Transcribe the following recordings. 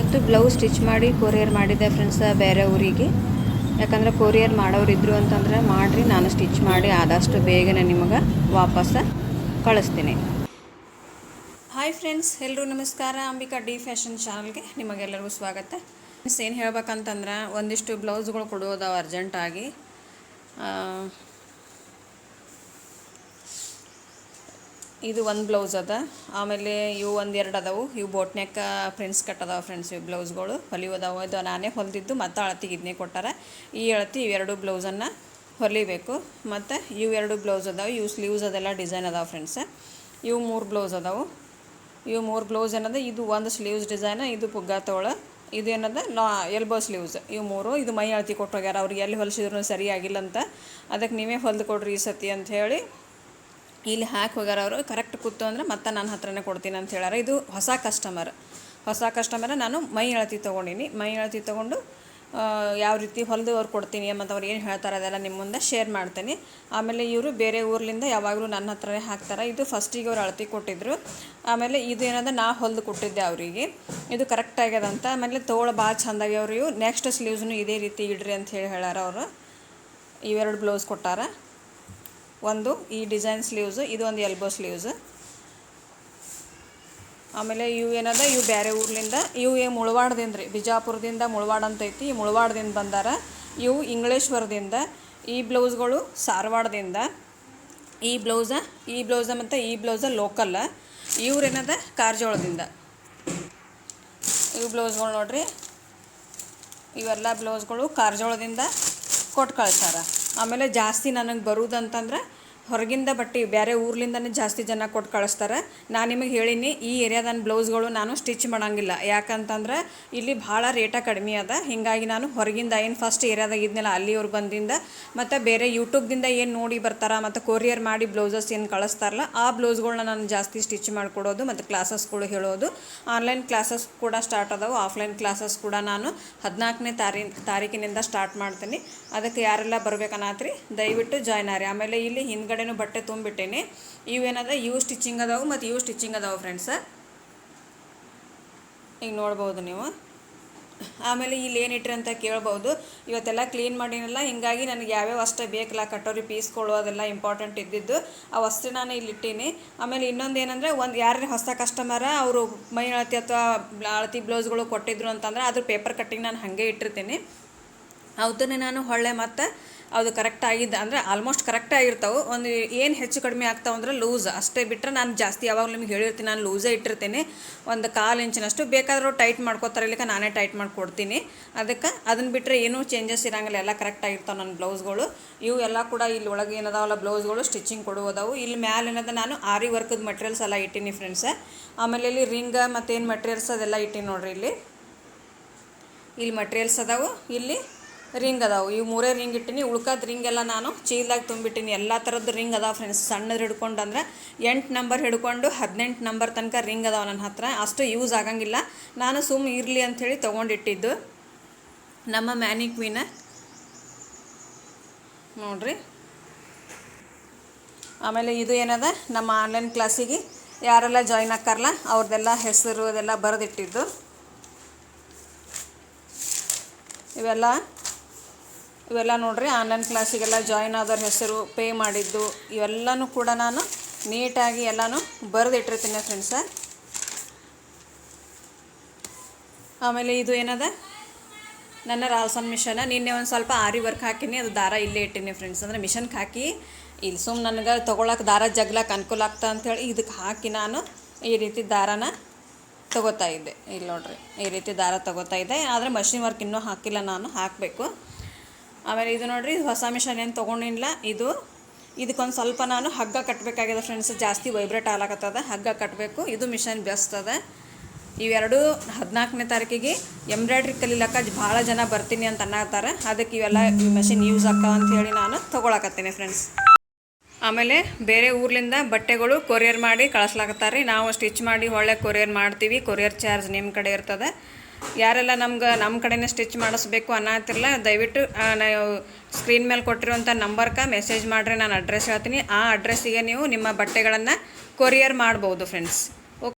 ಇವತ್ತು blouse stitch ಮಾಡಿ courier ಮಾಡಿದ್ದೆ ಫ್ರೆಂಡ್ಸ್ ಬೇರೆ ಊರಿಗೆ. ಯಾಕಂದ್ರೆ ಕೊರಿಯರ್ ಮಾಡೋರಿದ್ರು ಅಂತಂದ್ರೆ ಮಾಡಿರಿ, ನಾನು ಸ್ಟಿಚ್ ಮಾಡಿ ಆದಷ್ಟು ಬೇಗನೆ ನಿಮಗೆ ವಾಪಸ್ ಕಳಿಸ್ತೀನಿ. ಹಾಯ್ ಫ್ರೆಂಡ್ಸ್ ಎಲ್ಲರೂ ನಮಸ್ಕಾರ. ಅಂಬಿಕಾ ಡಿ ಫ್ಯಾಷನ್ ಚಾನಲ್ಗೆ ನಿಮಗೆಲ್ಲರಿಗೂ ಸ್ವಾಗತ. ಫ್ರೆಂಡ್ಸ್ ಏನು ಹೇಳ್ಬೇಕಂತಂದ್ರೆ ಒಂದಿಷ್ಟು ಬ್ಲೌಸ್ಗಳು ಕೊಡೋದು ಅರ್ಜೆಂಟಾಗಿ ಇದು ಒಂದು ಬ್ಲೌಸ್ ಅದ. ಆಮೇಲೆ ಇವು ಒಂದು ಎರಡು ಅದಾವು. ಇವು ಬೋಟ್ನ್ಯಾಕ ಪ್ರಿನ್ಸ್ ಕಟ್ ಅದಾವ ಫ್ರೆಂಡ್ಸ್ ಇವು ಬ್ಲೌಸ್ಗಳು. ಹೊಲಿಯೋದಾವ. ಇದು ನಾನೇ ಹೊಲಿದಿದ್ದು. ಮತ್ತು ಅಳತಿಗೆ ಇದನ್ನೇ ಕೊಟ್ಟಾರ. ಈ ಅಳತಿ ಇವೆರಡು ಬ್ಲೌಸನ್ನು ಹೊಲಿಬೇಕು. ಮತ್ತು ಇವು ಎರಡು ಬ್ಲೌಸ್ ಅದಾವೆ. ಇವು ಸ್ಲೀವ್ಸ್ ಅದೆಲ್ಲ ಡಿಸೈನ್ ಅದಾವೆ ಫ್ರೆಂಡ್ಸ್ ಇವು ಮೂರು ಬ್ಲೌಸ್ ಅದಾವು. ಇವು ಮೂರು ಬ್ಲೌಸ್ ಏನದ? ಇದು ಒಂದು ಸ್ಲೀವ್ಸ್ ಡಿಸೈನ್ ಇದು ಪುಗ್ಗ ತೋಳ. ಇದು ಏನದ? ಲಾ ಎಲ್ಬೋ ಸ್ಲೀವ್ಸ್ ಇವು ಮೂರು. ಇದು ಮೈ ಅಳತಿ ಕೊಟ್ಟೋಗ್ಯಾರ ಅವ್ರಿಗೆ ಎಲ್ಲಿ ಹೊಲಿಸಿದ್ರು ಸರಿಯಾಗಿಲ್ಲ ಅಂತ ಅದಕ್ಕೆ ನೀವೇ ಹೊಲ್ದು ಕೊಡ್ರಿ ಈ ಸತಿ ಅಂತ ಹೇಳಿ ಇಲ್ಲಿ ಹಾಕಿ ಹೋಗ್ಯಾರ ಅವರು ಕರೆಕ್ಟ್ ಕೂತು ಅಂದ್ರೆ ಮತ್ತೆ ನನ್ನ ಹತ್ರನೇ ಕೊಡ್ತೀನಿ ಅಂತ ಹೇಳ್ಯಾರ. ಇದು ಹೊಸ ಕಸ್ಟಮರ್ ಹೊಸ ಕಸ್ಟಮರ್ ನಾನು ಮೈ ಅಳತಿ ತೊಗೊಂಡೀನಿ. ಮೈ ಅಳತಿ ತೊಗೊಂಡು ಯಾವ ರೀತಿ ಹೊಲಿದು ಅವ್ರು ಕೊಡ್ತೀನಿ ಮತ್ತು ಅವ್ರು ಏನು ಹೇಳ್ತಾರೆ ಅದೆಲ್ಲ ನಿಮ್ಮ ಮುಂದೆ ಶೇರ್ ಮಾಡ್ತೀನಿ. ಆಮೇಲೆ ಇವರು ಬೇರೆ ಊರಿಂದ ಯಾವಾಗಲೂ ನನ್ನ ಹತ್ರನೇ ಹಾಕ್ತಾರೆ. ಇದು ಫಸ್ಟಿಗೆ ಅವ್ರು ಅಳತಿ ಕೊಟ್ಟಿದ್ದರು ಆಮೇಲೆ ಇದು ಏನಂದ್ರೆ ನಾ ಹೊಲಿದು ಕೊಟ್ಟಿದ್ದೆ ಅವರಿಗೆ. ಇದು ಕರೆಕ್ಟ್ ಆಗ್ಯದಂತ ಆಮೇಲೆ ತೋಳು ಭಾಳ ಚೆಂದಾಗಿ ಅವರು ನೆಕ್ಸ್ಟ್ ಸ್ಲೀವ್ಸ್ನು ಇದೇ ರೀತಿ ಇಡ್ರಿ ಅಂತ ಹೇಳಿ ಹೇಳ್ಯಾರ ಅವರು. ಇವೆರಡು ಬ್ಲೌಸ್ ಕೊಟ್ಟಾರ. ಒಂದು ಈ ಡಿಸೈನ್ ಸ್ಲೀವ್ಸ್, ಇದು ಒಂದು ಎಲ್ಬೋ ಸ್ಲೀವ್ಸ್ ಆಮೇಲೆ ಇವು ಏನದ? ಇವು ಬೇರೆ ಊರ್ಲಿಂದ, ಇವು ಮುಳವಾಡದಿಂದ ರೀ, ಬಿಜಾಪುರದಿಂದ ಮುಳವಾಡ ಅಂತೈತಿ ಈ ಮುಳವಾಡದಿಂದ ಬಂದಾರ. ಇವು ಇಂಗ್ಲೇಶ್ವರದಿಂದ, ಈ ಬ್ಲೌಸ್ಗಳು ಸಾರವಾಡದಿಂದ ಈ ಬ್ಲೌಸ ಈ ಬ್ಲೌಸ ಮತ್ತು ಈ ಬ್ಲೌಸ ಲೋಕಲ್ ಇವ್ರೇನದ ಕಾರ್ಜೋಳದಿಂದ. ಇವು ಬ್ಲೌಸ್ಗಳು ನೋಡ್ರಿ, ಇವೆಲ್ಲ ಬ್ಲೌಸ್ಗಳು ಕಾರ್ಜೋಳದಿಂದ ಕೊಟ್ಟು ಕಳ್ಸಾರ. ಆಮೇಲೆ ಜಾಸ್ತಿ ನನಗೆ ಬರುವುದಂತಂದ್ರೆ ಹೊರಗಿಂದ ಬಟ್ಟೆ ಬೇರೆ ಊರ್ಲಿಂದನೇ ಜಾಸ್ತಿ ಜನ ಕೊಟ್ಟು ಕಳಿಸ್ತಾರೆ. ನಾನು ನಿಮಗೆ ಹೇಳೀನಿ, ಈ ಏರಿಯಾದ ಬ್ಲೌಸ್ಗಳು ನಾನು ಸ್ಟಿಚ್ ಮಾಡಂಗಿಲ್ಲ. ಯಾಕಂತಂದ್ರೆ ಇಲ್ಲಿ ಭಾಳ ರೇಟ ಕಡಿಮೆ ಅದ. ಹೀಗಾಗಿ ನಾನು ಹೊರಗಿಂದ ಏನು ಫಸ್ಟ್ ಏರಿಯಾದಾಗ ಇದ್ನಲ್ಲ, ಅಲ್ಲಿಯವ್ರು ಬಂದಿಂದ ಮತ್ತು ಬೇರೆ ಯೂಟ್ಯೂಬ್ದಿಂದ ಏನು ನೋಡಿ ಬರ್ತಾರ, ಮತ್ತು ಕೊರಿಯರ್ ಮಾಡಿ ಬ್ಲೌಸಸ್ ಏನು ಕಳಿಸ್ತಾರಲ್ಲ, ಆ ಬ್ಲೌಸ್ಗಳನ್ನ ನಾನು ಜಾಸ್ತಿ ಸ್ಟಿಚ್ ಮಾಡಿಕೊಡೋದು, ಮತ್ತು ಕ್ಲಾಸಸ್ಗಳು ಹೇಳೋದು. ಆನ್ಲೈನ್ ಕ್ಲಾಸಸ್ ಕೂಡ ಸ್ಟಾರ್ಟ್ ಅದಾವೆ. ಆಫ್ಲೈನ್ ಕ್ಲಾಸಸ್ ಕೂಡ ನಾನು ಹದಿನಾಲ್ಕನೇ ತಾರೀ, ತಾರೀಕಿನಿಂದ ಸ್ಟಾರ್ಟ್ ಮಾಡ್ತೀನಿ. ಅದಕ್ಕೆ ಯಾರೆಲ್ಲ ಬರ್ಬೇಕನ್ನತ್ರಿ ದಯವಿಟ್ಟು ಜಾಯ್ನ್ ಆರಿ ಆಮೇಲೆ ಇಲ್ಲಿ ಹಿಂದ್ಗಡೆನೂ ಬಟ್ಟೆ ತುಂಬಿಟ್ಟೇನೆ. ಇವೇನದ ಇವು ಸ್ಟಿಚಿಂಗ್ ಅದಾವು ಮತ್ತು ಇವು ಸ್ಟಿಚಿಂಗ್ ಅದಾವೆ ಫ್ರೆಂಡ್ಸ ಈಗ ನೋಡ್ಬೋದು ನೀವು. ಆಮೇಲೆ ಇಲ್ಲಿ ಏನಿಟ್ರಿ ಅಂತ ಕೇಳ್ಬೋದು. ಇವತ್ತೆಲ್ಲ ಕ್ಲೀನ್ ಮಾಡಿನಲ್ಲ, ಹಿಂಗಾಗಿ ನನಗೆ ಯಾವ್ಯಾವ ಅಷ್ಟೇ ಬೇಕಲ್ಲ ಕಟೋರಿ ಪೀಸ್ಗಳು ಅದೆಲ್ಲ ಇಂಪಾರ್ಟೆಂಟ್ ಇದ್ದಿದ್ದು, ಆ ವಸ್ತು ನಾನು ಇಲ್ಲಿ ಇಟ್ಟೀನಿ. ಆಮೇಲೆ ಇನ್ನೊಂದು ಏನಂದರೆ, ಒಂದು ಯಾರೇ ಹೊಸ ಕಸ್ಟಮರ ಅವರು ಮೈ ಅಳತಿ ಅಥವಾ ಅಳತಿ ಬ್ಲೌಸ್ಗಳು ಕೊಟ್ಟಿದ್ರು ಅಂತಂದ್ರೆ, ಅದ್ರ ಪೇಪರ್ ಕಟ್ಟಿಂಗ್ ನಾನು ಹಾಗೆ ಇಟ್ಟಿರ್ತೀನಿ. ಅವತ್ತನ್ನೇ ನಾನು ಹೊಳ್ಳೆ ಮತ್ತು ಅದು ಕರೆಕ್ಟ್ ಆಗಿದ್ದ ಅಂದರೆ ಆಲ್ಮೋಸ್ಟ್ ಕರೆಕ್ಟ್ ಆಗಿರ್ತಾವೆ. ಒಂದು ಏನು ಹೆಚ್ಚು ಕಡಿಮೆ ಆಗ್ತಾವೆ ಅಂದ್ರೆ ಲೂಸ್ ಅಷ್ಟೇ ಬಿಟ್ಟರೆ ನಾನು ಜಾಸ್ತಿ ಯಾವಾಗಲೂ ನಿಮ್ಗೆ ಹೇಳಿರ್ತೀನಿ, ನಾನು ಲೂಸೇ ಇಟ್ಟಿರ್ತೀನಿ. ಒಂದು ಕಾಲು ಇಂಚಿನಷ್ಟು. ಬೇಕಾದರೂ ಟೈಟ್ ಮಾಡ್ಕೋತಾರೆ ಇಲ್ಲಿಕ ನಾನೇ ಟೈಟ್ ಮಾಡಿಕೊಡ್ತೀನಿ. ಅದಕ್ಕೆ ಅದನ್ನು ಬಿಟ್ಟರೆ ಏನೂ ಚೇಂಜಸ್ ಇರೋಂಗಿಲ್ಲ. ಎಲ್ಲ ಕರೆಕ್ಟ್ ಆಗಿರ್ತಾವೆ ನನ್ನ ಬ್ಲೌಸ್ಗಳು ಇವು ಎಲ್ಲ ಕೂಡ ಇಲ್ಲಿ ಒಳಗೆ ಏನದಾವಲ್ಲ ಬ್ಲೌಸ್ಗಳು ಸ್ಟಿಚಿಂಗ್ ಕೊಡುವುದವು. ಇಲ್ಲಿ ಮ್ಯಾಲೆ ಏನದ ನಾನು ಆರಿ ವರ್ಕದ ಮಟೀರಿಯಲ್ಸ್ ಎಲ್ಲ ಇಟ್ಟೀನಿ ಫ್ರೆಂಡ್ಸ ಆಮೇಲೆ ಇಲ್ಲಿ ರಿಂಗ ಮತ್ತೇನು ಮಟೀರಿಯಲ್ಸ್ ಅದೆಲ್ಲ ಇಟ್ಟೀನಿ ನೋಡ್ರಿ ಇಲ್ಲಿ. ಇಲ್ಲಿ ಮಟೀರಿಯಲ್ಸ್ ಅದಾವು. ಇಲ್ಲಿ ರಿಂಗ್ ಅದಾವೆ. ಇವು ಮೂರೇ ರಿಂಗ್ ಇಟ್ಟಿನಿ. ಉಳ್ಕಾದ ರಿಂಗ್ ಎಲ್ಲ ನಾನು ಚೀಲ್ದಾಗ ತುಂಬಿಟ್ಟಿನಿ. ಎಲ್ಲ ಥರದ್ದು ರಿಂಗ್ ಅದಾವೆ ಫ್ರೆಂಡ್ಸ್ ಸಣ್ಣದು ಹಿಡ್ಕೊಂಡು ಅಂದ್ರೆ ಎಂಟು ನಂಬರ್ ಹಿಡ್ಕೊಂಡು ಹದಿನೆಂಟು ನಂಬರ್ ತನಕ ರಿಂಗ್ ಅದಾವೆ ನನ್ನ ಹತ್ರ. ಅಷ್ಟು ಯೂಸ್ ಆಗಂಗಿಲ್ಲ. ನಾನು ಸುಮ್ಮ ಇರಲಿ ಅಂಥೇಳಿ ತೊಗೊಂಡಿಟ್ಟಿದ್ದು. ನಮ್ಮ ಮ್ಯಾನಿಕ್ವಿನ ನೋಡ್ರಿ. ಆಮೇಲೆ ಇದು ಏನದ? ನಮ್ಮ ಆನ್ಲೈನ್ ಕ್ಲಾಸಿಗೆ ಯಾರೆಲ್ಲ ಜಾಯ್ನ್ ಆಕ್ಕಾರಲ್ಲ ಅವ್ರದ್ದೆಲ್ಲ ಹೆಸರು, ಅದೆಲ್ಲ ಬರೆದಿಟ್ಟಿದ್ದು. ಇವೆಲ್ಲ ಇವೆಲ್ಲ ನೋಡ್ರಿ ಆನ್ಲೈನ್ ಕ್ಲಾಸಿಗೆಲ್ಲ ಜಾಯ್ನ್ ಆದವ್ರ ಹೆಸರು ಪೇ ಮಾಡಿದ್ದು, ಇವೆಲ್ಲನೂ ಕೂಡ ನಾನು ನೀಟಾಗಿ ಎಲ್ಲನೂ ಬರೆದಿಟ್ಟಿರ್ತೀನಿ ಫ್ರೆಂಡ್ಸ ಆಮೇಲೆ ಇದು ಏನದ? ನನ್ನ ರಾಲ್ಸನ್ ಮಿಷನ್ ನಿನ್ನೆ ಒಂದು ಸ್ವಲ್ಪ ಆರಿ ವರ್ಕ್ ಹಾಕಿನಿ, ಅದು ದಾರ ಇಲ್ಲೇ ಇಟ್ಟಿನಿ ಫ್ರೆಂಡ್ಸ್ ಅಂದರೆ ಮಿಷನ್ಗೆ ಹಾಕಿ ಇಲ್ಲಿ ಸುಮ್ಮನೆ ನನಗೆ ತೊಗೊಳಕ್ಕೆ ದಾರ ಜಗ್ಲಕ್ಕೆ ಅನುಕೂಲ ಆಗ್ತಾ ಅಂಥೇಳಿ ಇದಕ್ಕೆ ಹಾಕಿ ನಾನು ಈ ರೀತಿ ದಾರನ ತೊಗೋತಾ ಇದ್ದೆ. ಇಲ್ಲಿ ನೋಡ್ರಿ, ಈ ರೀತಿ ದಾರ ತೊಗೋತಾ ಇದ್ದೆ. ಆದರೆ ಮಷಿನ್ ವರ್ಕ್ ಇನ್ನೂ ಹಾಕಿಲ್ಲ ನಾನು, ಹಾಕಬೇಕು. ಆಮೇಲೆ ಇದು ನೋಡಿರಿ ಹೊಸ ಮಿಷನ್ ಏನು ತೊಗೊಂಡಿಲ್ಲ ಇದು. ಇದಕ್ಕೊಂದು ಸ್ವಲ್ಪ ನಾನು ಹಗ್ಗ ಕಟ್ಟಬೇಕಾಗಿದೆ ಫ್ರೆಂಡ್ಸ್ ಜಾಸ್ತಿ ವೈಬ್ರೇಟ್ ಆಗ್ಲಾಕತ್ತದ. ಹಗ್ಗ ಕಟ್ಟಬೇಕು ಇದು ಮಿಷನ್ ಬೆಸ್ಟ್ ಅದ. ಇವೆರಡೂ ಹದಿನಾಲ್ಕನೇ ತಾರೀಕಿಗೆ ಎಂಬ್ರಾಯ್ಡ್ರಿ ಕಲಿಲಕ್ಕ ಭಾಳ ಜನ ಬರ್ತೀನಿ ಅಂತ ಅನ್ನತ್ತಾರೆ ಅದಕ್ಕೆ ಇವೆಲ್ಲ ಈ ಮೆಷಿನ್ ಯೂಸ್ ಆಗ್ತಾವ ಅಂತ ಹೇಳಿ ನಾನು ತೊಗೊಳಕತ್ತೀನಿ ಫ್ರೆಂಡ್ಸ್ ಆಮೇಲೆ ಬೇರೆ ಊರ್ಲಿಂದ ಬಟ್ಟೆಗಳು ಕೊರಿಯರ್ ಮಾಡಿ ಕಳಿಸ್ಲಾಕತ್ತಾರೆ ರೀ ನಾವು ಸ್ಟಿಚ್ ಮಾಡಿ ಒಳ್ಳೆ ಕೊರಿಯರ್ ಮಾಡ್ತೀವಿ. ಕೊರಿಯರ್ ಚಾರ್ಜ್ ನಿಮ್ಮ ಕಡೆ ಇರ್ತದೆ. ಯಾರೆಲ್ಲ ನಮ್ಗೆ ನಮ್ಮ ಕಡೆನೇ ಸ್ಟಿಚ್ ಮಾಡಿಸ್ಬೇಕು ಅನ್ನತ್ತಿರಲ್ಲ ದಯವಿಟ್ಟು ನಾವು ಸ್ಕ್ರೀನ್ ಮೇಲೆ ಕೊಟ್ಟಿರುವಂಥ ನಂಬರ್ಗೆ ಮೆಸೇಜ್ ಮಾಡಿರಿ, ನಾನು ಅಡ್ರೆಸ್ ಹೇಳ್ತೀನಿ. ಆ ಅಡ್ರೆಸ್ಸಿಗೆ ನೀವು ನಿಮ್ಮ ಬಟ್ಟೆಗಳನ್ನು ಕೊರಿಯರ್ ಮಾಡ್ಬೋದು ಫ್ರೆಂಡ್ಸ್ ಓಕೆ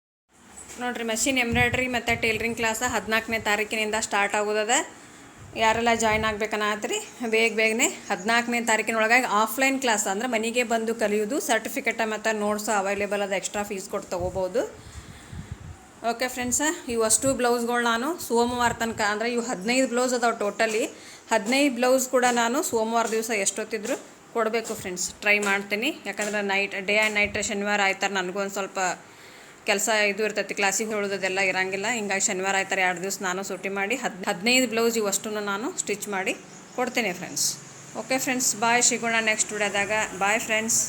ನೋಡಿರಿ ಮಷಿನ್ ಎಂಬ್ರಾಯ್ಡ್ರಿ ಮತ್ತು ಟೇಲ್ರಿಂಗ್ ಕ್ಲಾಸ ಹದಿನಾಲ್ಕನೇ ತಾರೀಕಿನಿಂದ ಸ್ಟಾರ್ಟ್ ಆಗೋದದ. ಯಾರೆಲ್ಲ ಜಾಯ್ನ್ ಆಗ್ಬೇಕನ್ನತ್ರಿ ಬೇಗ ಬೇಗನೆ ಹದಿನಾಲ್ಕನೇ ತಾರೀಕಿನೊಳಗಾಗಿ ಆಫ್ಲೈನ್ ಕ್ಲಾಸ್ ಅಂದ್ರೆ ಮನೆಗೆ ಬಂದು ಕಲಿಯೋದು ಸರ್ಟಿಫಿಕೇಟ ಮತ್ತು ನೋಟ್ಸು ಅವೈಲೇಬಲ್ ಅದ ಎಕ್ಸ್ಟ್ರಾ ಫೀಸ್ ಕೊಟ್ಟು ತೊಗೋಬೋದು. ಓಕೆ ಫ್ರೆಂಡ್ಸ ಇವು ಅಷ್ಟು ಬ್ಲೌಸ್ಗಳು ನಾನು ಸೋಮವಾರ ತನಕ, ಅಂದರೆ ಇವು ಹದಿನೈದು ಬ್ಲೌಸ್ ಅದಾವೆ ಟೋಟಲಿ. ಹದಿನೈದು ಬ್ಲೌಸ್ ಕೂಡ ನಾನು ಸೋಮವಾರ ದಿವಸ ಎಷ್ಟೊತ್ತಿದ್ರು ಕೊಡಬೇಕು ಫ್ರೆಂಡ್ಸ್ ಟ್ರೈ ಮಾಡ್ತೀನಿ. ಯಾಕಂದ್ರೆ ನೈಟ್ ಡೇ ಆ್ಯಂಡ್ ನೈಟ್ ಶನಿವಾರ ಆಯ್ತಾರೆ ಒಂದು ಸ್ವಲ್ಪ ಕೆಲಸ ಇದು ಇರ್ತೈತಿ ಕ್ಲಾಸಿಗೆ ಹೇಳೋದೆಲ್ಲ ಇರಂಗಿಲ್ಲ. ಹಿಂಗಾಗಿ ಶನಿವಾರ ಆಯ್ತಾರೆ ಎರಡು ದಿವಸ ನಾನು ಸೂಟಿ ಮಾಡಿ ಹದ್, ಹದಿನೈದು ಬ್ಲೌಸ್ ಇವಷ್ಟೂ ನಾನು ಸ್ಟಿಚ್ ಮಾಡಿ ಕೊಡ್ತೇನೆ ಫ್ರೆಂಡ್ಸ್ ಓಕೆ ಫ್ರೆಂಡ್ಸ್ ಬಾಯ್ ಸಿಗೋಣ ನೆಕ್ಸ್ಟ್ ವಿಡಿಯೋದಾಗ ಬಾಯ್ ಫ್ರೆಂಡ್ಸ್